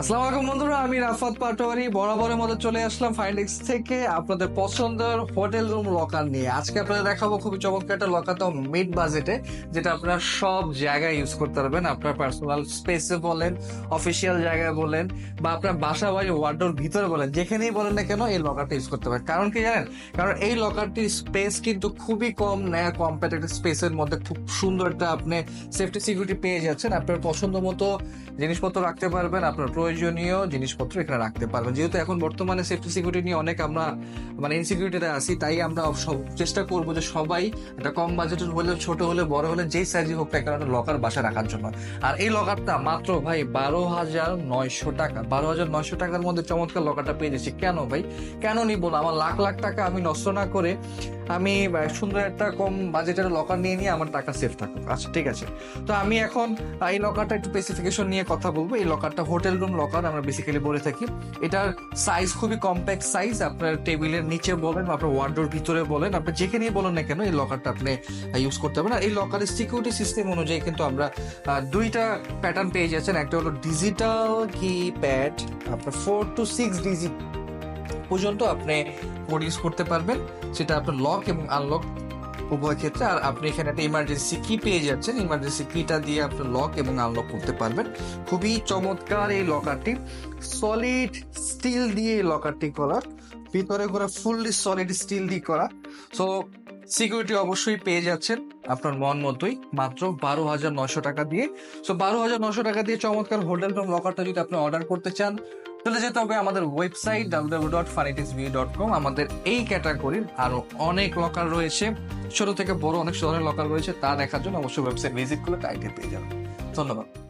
আসসালামু আলাইকুম বন্ধুরা, আমি রাফাত পাটোয়ারি। বরাবরের মতো চলে আসলাম ফাইন্ডেক্স থেকে আপনাদের পছন্দের হোটেল রুম লকার নিয়ে। আজকে আপনাদের দেখাবো খুবই চমৎকার একটা লকার তাও মিড বাজেটে যেটা আপনারা সব জায়গায় ইউজ করতে পারবেন। আপনার পার্সোনাল স্পেসে বলেন অফিসিয়াল জায়গায় বলেন, বা আপনার বাসা বাড়ি ওয়ার্ডোর ভিতরে বলেন, যেখানেই বলেন না কেন এই লকারটা ইউজ করতে পারেন। কারণ কি জানেন? কারণ এই লকারটির স্পেস কিন্তু খুবই কম নেয় কম্প্যাক্ট একটা স্পেসের মধ্যে। খুব সুন্দর একটা আপনি সেফটি সিকিউরিটি পেয়ে যাচ্ছেন। আপনার পছন্দ মতো জিনিসপত্র রাখতে পারবেন, আপনার প্রয়োজনীয় জিনিসপত্র এখানে রাখতে পারবেন। যেহেতু এখন বর্তমানে সেফটি সিকিউরিটি নিয়ে অনেক আমরা মানে ইনসিকিউরিটিতে আছি, তাই আমরা সব চেষ্টা করব যে সবাই একটা কম বাজেটের হলে ছোট হলে বড় হলে যেই সাইজই হোক না একটা লকার বাসা রাখার জন্য। আর এই লকারটা মাত্র ভাই বারো হাজার নয়শো টাকা। বারো হাজার নয়শো টাকার মধ্যে চমৎকার লকারটা পেয়ে যাচ্ছি। কেন ভাই? কেন নিব না? আমার লাখ লাখ টাকা আমি নষ্ট না করে আমি সুন্দর একটা কম বাজেটের লকার নিয়ে নিয়ে আমার টাকা সেফ থাকুক। আচ্ছা ঠিক আছে। তো আমি এখন এই লকারটা একটু স্পেসিফিকেশন নিয়ে কথা বলব। এই লকারটা হোটেল রুম লকার আমরা বেসিক্যালি বলে থাকি, এটার সাইজ খুবই কম্প্যাক্ট সাইজ আপনার টেবিলের নিচে বলেন আপনার ওয়ার্ডোর ভিতরে বলেন, আপনি যেখানেই বলেন না কেন, এই লকারটা আপনি ইউজ করতে পারবেন। আর এই লকারের সিকিউরিটি সিস্টেম অনুযায়ী কিন্তু আমরা দুইটা প্যাটার্ন পেয়ে যাচ্ছেন। একটা হলো ডিজিটাল কি প্যাড আপনার ফোর টু সিক্স ডিজি পর্যন্ত আপনি কোড ইউজ করতে পারবেন। সেটা আপনার লক এবং আনলক উভয় ক্ষেত্রে, আর আপনি এখানে একটা ইমার্জেন্সি কি পেয়ে যাচ্ছেন। ইমার্জেন্সি কিটা দিয়ে আপনি লক এবং আনলক করতে পারবেন। খুবই চমৎকার এই লকারটি সলিড স্টিল দিয়ে এই লকারটি করা। ভিতরে করে ফুললি সলিড স্টিল দিয়ে করা। সো সিকিউরিটি অবশ্যই পেয়ে যাচ্ছেন আপনার মন মতোই। মাত্র বারো হাজার নশো টাকা দিয়ে। সো বারো হাজার নশো টাকা দিয়ে চমৎকার হোটেল রুম লকারটা যদি আপনি অর্ডার করতে চান চলে যেতে হবে আমাদের website W dot dot com আমাদের এই ক্যাটাগরির আরও অনেক লকার রয়েছে। ছোট থেকে বড় অনেক ধরনের লকার রয়েছে, তা দেখার জন্য অবশ্যই ওয়েবসাইট ভিজিট করলে টাইটে পেয়ে যাবেন। ধন্যবাদ।